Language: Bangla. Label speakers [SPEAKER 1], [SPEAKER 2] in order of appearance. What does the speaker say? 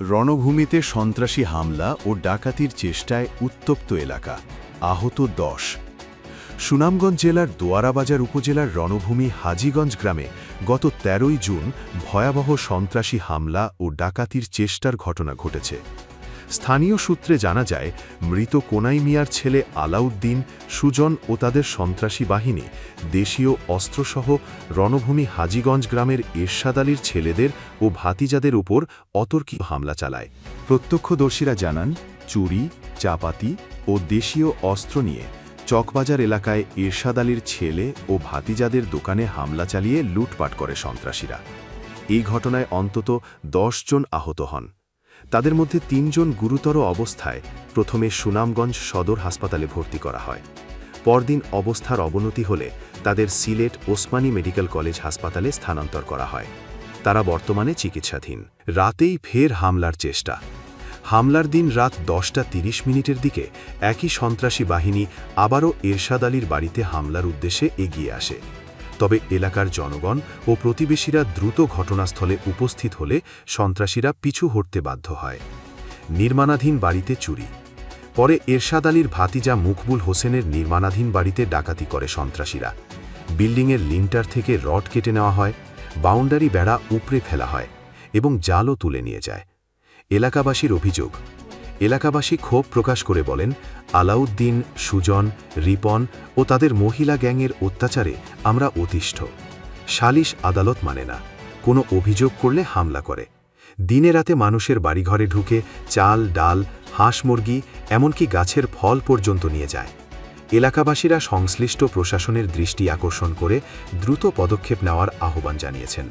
[SPEAKER 1] রণভূমিতে সন্ত্রাসী হামলা ও ডাকাতির চেষ্টায় উত্তপ্ত এলাকা, আহত দশ। সুনামগঞ্জ জেলার দোয়ারাবাজার উপজেলার রণভূমি হাজিগঞ্জ গ্রামে গত তেরোই জুন ভয়াবহ সন্ত্রাসী হামলা ও ডাকাতির চেষ্টার ঘটনা ঘটেছে। স্থানীয় সূত্রে জানা যায়, মৃত কোনাই মিয়ার ছেলে আলাউদ্দিন, সুজন ও তাদের সন্ত্রাসী বাহিনী, দেশীয় অস্ত্রসহ রণভূমি হাজীগঞ্জ গ্রামের এরশাদ আলীর ছেলেদের ও ভাতিজাদের উপর অতর্কিত হামলা চালায়। প্রত্যক্ষদর্শীরা জানান, চুরি, চাপাতি ও দেশীয় অস্ত্র নিয়ে চকবাজার এলাকায় এরশাদ আলীর ছেলে ও ভাতিজাদের দোকানে হামলা চালিয়ে লুটপাট করে সন্ত্রাসীরা। এই ঘটনায় অন্তত জন আহত হন। তাদের মধ্যে তিনজন গুরুতর অবস্থায় প্রথমে সুনামগঞ্জ সদর হাসপাতালে ভর্তি করা হয়। পরদিন অবস্থার অবনতি হলে তাদের সিলেট ওসমানী মেডিকেল কলেজ হাসপাতালে স্থানান্তর করা হয়। তারা বর্তমানে চিকিৎসাধীন। রাতেই ফের হামলার চেষ্টা। হামলার দিন রাত দশটা তিরিশ মিনিটের দিকে একই সন্ত্রাসী বাহিনী আবারও এরশাদ আলীর বাড়িতে হামলার উদ্দেশ্যে এগিয়ে আসে। তবে এলাকার জনগণ ও প্রতিবেশীরা দ্রুত ঘটনাস্থলে উপস্থিত হলে সন্ত্রাসীরা পিছু হটতে বাধ্য হয়। নির্মাণাধীন বাড়িতে চুরি। পরে এরশাদ আলীর ভাতিজা মুকবুল হোসেনের নির্মাণাধীন বাড়িতে ডাকাতি করে সন্ত্রাসীরা। বিল্ডিংয়ের লিন্টার থেকে রড কেটে নেওয়া হয়, বাউন্ডারি বেড়া উপড়ে ফেলা হয় এবং জালও তুলে নিয়ে যায়। এলাকাবাসীর অভিযোগ এলাকাবাসী ক্ষোভ প্রকাশ করে বলেন, আলাউদ্দিন, সুজন, রিপন ও তাদের মহিলা গ্যাংয়ের অত্যাচারে আমরা অতিষ্ঠ। সালিশ আদালত মানে না। কোনো অভিযোগ করলে হামলা করে। দিনে রাতে মানুষের বাড়িঘরে ঢুকে চাল, ডাল, হাঁস মুরগি, এমনকি গাছের ফল পর্যন্ত নিয়ে যায়। এলাকাবাসীরা সংশ্লিষ্ট প্রশাসনের দৃষ্টি আকর্ষণ করে দ্রুত পদক্ষেপ নেওয়ার আহ্বান জানিয়েছেন।